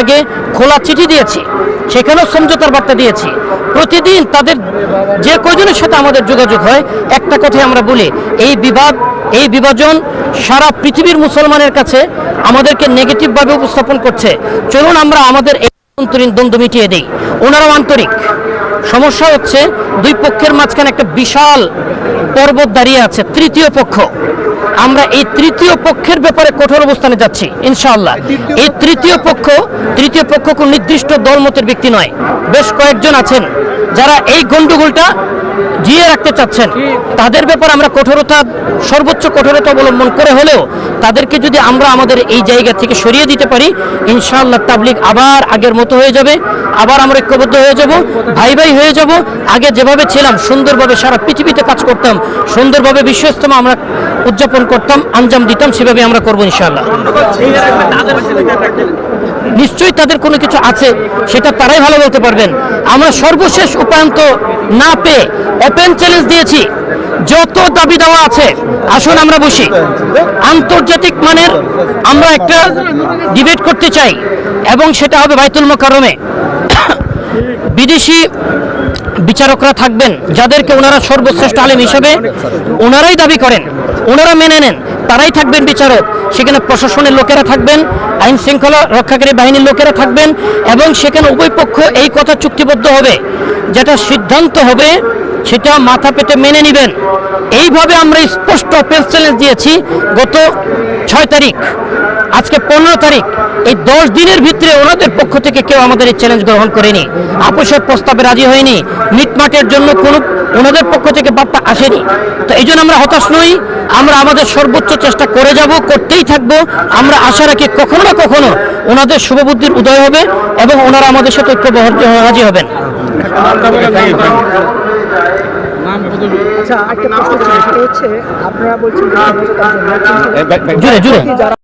আগে খোলা চিঠি দিয়েছি, সেখানেও সমঝোতার বার্তা দিয়েছি। প্রতিদিন তাদের যে কয়জনের সাথে আমাদের যোগাযোগ হয়, একটা কথাই আমরা বলি, এই বিবাদ, এই বিভাজন সারা পৃথিবীর মুসলমানের কাছে আমাদেরকে নেগেটিভভাবে উপস্থাপন করছে। চলুন আমরা আমাদের এই অন্তরীণ দ্বন্দ্ব মিটিয়ে দিই। ওনারাও আন্তরিক। সমস্যা হচ্ছে দুই পক্ষের মাঝখানে একটা বিশাল পর্বত দাঁড়িয়ে আছে, তৃতীয় পক্ষ। আমরা এই তৃতীয় পক্ষের ব্যাপারে কঠোর অবস্থানে যাচ্ছি, ইনশাআল্লাহ। এই তৃতীয় পক্ষ তৃতীয় পক্ষ কোন নির্দিষ্ট দলমতের ব্যক্তি নয়। বেশ কয়েকজন আছেন যারা এই গন্ডগোলটা জিয়ে রাখতে চাচ্ছেন, তাদের ব্যাপারে আমরা কঠোরতা, সর্বোচ্চ কঠোরতা অবলম্বন করে হলেও তাদেরকে যদি আমরা আমাদের এই জায়গা থেকে সরিয়ে দিতে পারি, ইনশাআল্লাহ তাবলিক আবার আগের মতো হয়ে যাবে, আবার আমরা ঐক্যবদ্ধ হয়ে যাব, ভাই ভাই হয়ে যাব। আগে যেভাবে ছিলাম, সুন্দরভাবে সারা পৃথিবীতে কাজ করতাম, সুন্দরভাবে বিশ্ব ইজতেমা আমরা উদযাপন করতাম, আঞ্জাম দিতাম, সেভাবে আমরা করব ইনশাআল্লাহ। নিশ্চয়ই তাদের কোনো কিছু আছে, সেটা তারাই ভালো বলতে পারবেন। আমরা সর্বশেষ উপায়ন্ত না পেয়ে ওপেন চ্যালেঞ্জ দিয়েছি। যত দাবি দেওয়া আছে, আসুন আমরা বসি। আন্তর্জাতিক মানের আমরা একটা ডিবেট করতে চাই, এবং সেটা হবে বাইতুল মোকারমে বিদেশি বিচারকরা থাকবেন, যাদেরকে ওনারা সর্বশ্রেষ্ঠ আলেম হিসেবে ওনারাই দাবি করেন, ওনারা মেনে নেন, তারাই থাকবেন বিচারক। সেখানে প্রশাসনের লোকেরা থাকবেন, আইন শৃঙ্খলা রক্ষাকারী বাহিনীর লোকেরা থাকবেন, এবং সেখানে উভয় পক্ষ এই কথা চুক্তিবদ্ধ হবে, যেটা সিদ্ধান্ত হবে সেটা মাথা পেতে মেনে নেবেন এইভাবে আমরা স্পষ্ট অপেল চ্যালেঞ্জ দিয়েছি গত ছয় তারিখ আজকে পনেরো তারিখ এই দশ দিনের ভিতরে ওনাদের পক্ষ থেকে কেউ আমাদের এই চ্যালেঞ্জ গ্রহণ করেনি আপোষের প্রস্তাবে রাজি হয়নি মিটমাটের জন্য কোনো ওনাদের পক্ষ থেকে বার্তা আসেনি তো এই আমরা হতাশ নই আমরা আমাদের সর্বোচ্চ চেষ্টা করে যাব করতেই থাকব আমরা আশা রাখি কখনো না কখনো ওনাদের শুভবুদ্ধির উদয় হবে এবং ওনারা আমাদের সাথে ঐক্য রাজি হবেন আচ্ছা একটা প্রশ্ন হচ্ছে আপনারা বলছেন জুড়ে জুড়ে। যারা